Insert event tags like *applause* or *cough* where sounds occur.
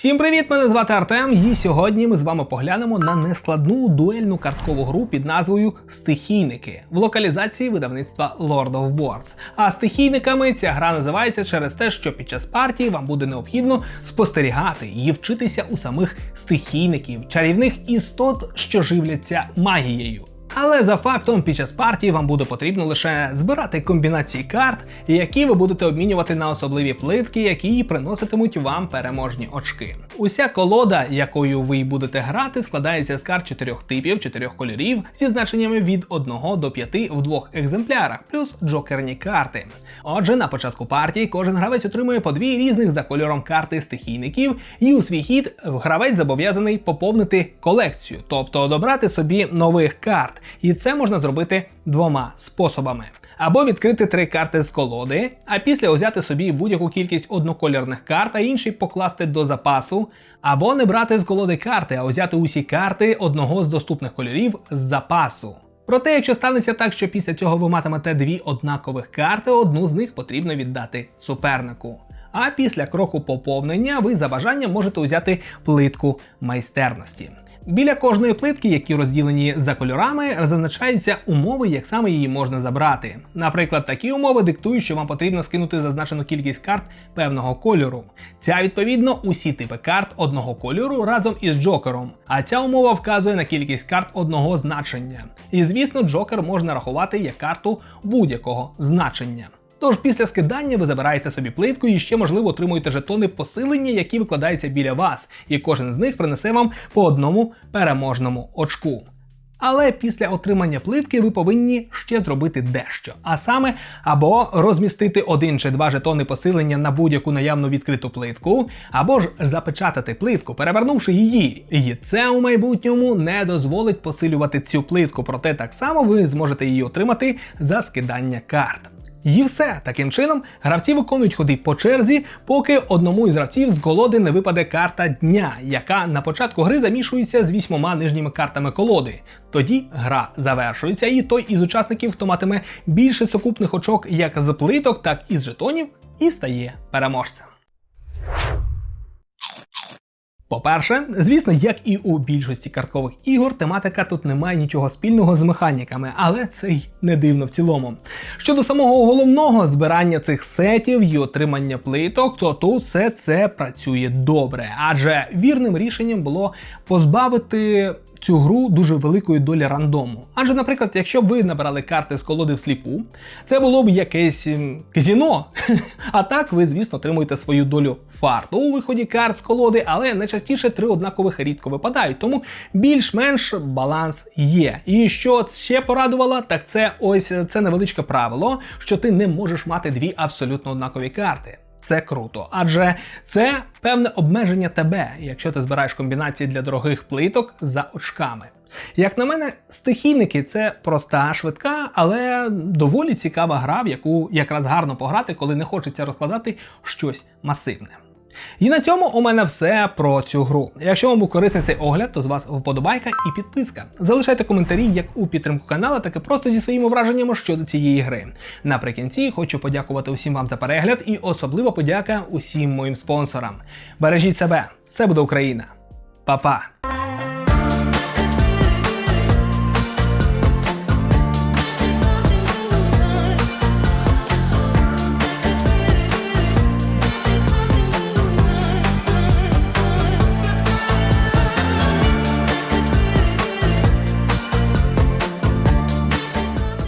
Всім привіт! Мене звати Артем, і сьогодні ми з вами поглянемо на нескладну дуельну карткову гру під назвою Стихійники в локалізації видавництва Lord of Boards. А стихійниками ця гра називається через те, що під час партії вам буде необхідно спостерігати і вчитися у самих стихійників, чарівних істот, що живляться магією. Але за фактом, під час партії вам буде потрібно лише збирати комбінації карт, які ви будете обмінювати на особливі плитки, які приноситимуть вам переможні очки. Уся колода, якою ви будете грати, складається з карт чотирьох типів, чотирьох кольорів зі значеннями від 1 до 5 в двох екземплярах, плюс джокерні карти. Отже, на початку партії кожен гравець отримує по дві різних за кольором карти стихійників, і у свій хід гравець зобов'язаний поповнити колекцію, тобто добрати собі нових карт. І це можна зробити двома способами: або відкрити три карти з колоди, а після взяти собі будь-яку кількість однокольорних карт, а інший покласти до запасу, або не брати з колоди карти, а взяти усі карти одного з доступних кольорів з запасу. Проте, якщо станеться так, що після цього ви матимете дві однакових карти, одну з них потрібно віддати супернику. А після кроку поповнення ви за бажанням можете взяти плитку майстерності. Біля кожної плитки, які розділені за кольорами, зазначаються умови, як саме її можна забрати. Наприклад, такі умови диктують, що вам потрібно скинути зазначену кількість карт певного кольору. Ця відповідно усі типи карт одного кольору разом із джокером. А ця умова вказує на кількість карт одного значення. І звісно, джокер можна рахувати як карту будь-якого значення. Тож після скидання ви забираєте собі плитку і ще, можливо, отримуєте жетони посилення, які викладаються біля вас, і кожен з них принесе вам по одному переможному очку. Але після отримання плитки ви повинні ще зробити дещо. А саме, або розмістити один чи два жетони посилення на будь-яку наявну відкриту плитку, або ж запечатати плитку, перевернувши її. І це у майбутньому не дозволить посилювати цю плитку, проте так само ви зможете її отримати за скидання карт. І все таким чином гравці виконують ходи по черзі, поки одному із гравців з колоди не випаде карта дня, яка на початку гри замішується з вісьмома нижніми картами колоди. Тоді гра завершується, і той із учасників, хто матиме більше сукупних очок як з плиток, так і з жетонів, і стає переможцем. По-перше, звісно, як і у більшості карткових ігор, тематика тут не має нічого спільного з механіками, але це й не дивно в цілому. Щодо самого головного збирання цих сетів і отримання плиток, то тут все це працює добре, адже вірним рішенням було позбавити цю гру дуже великої долі рандому. Адже, наприклад, якщо б ви набирали карти з колоди всліпу, це було б якесь казіно. *laughs* А так ви, звісно, отримуєте свою долю фарту у виході карт з колоди, але найчастіше три однакових рідко випадають, тому більш-менш баланс є. І що ще порадувало, так це ось це невеличке правило, що ти не можеш мати дві абсолютно однакові карти. Це круто, адже це певне обмеження тебе, якщо ти збираєш комбінації для дорогих плиток за очками. Як на мене, стихійники це проста, швидка, але доволі цікава гра, в яку якраз гарно пограти, коли не хочеться розкладати щось масивне. І на цьому у мене все про цю гру. Якщо вам був корисний цей огляд, то з вас вподобайка і підписка. Залишайте коментарі як у підтримку каналу, так і просто зі своїми враженнями щодо цієї гри. Наприкінці хочу подякувати усім вам за перегляд і особливо подяка усім моїм спонсорам. Бережіть себе, все буде Україна. Па-па!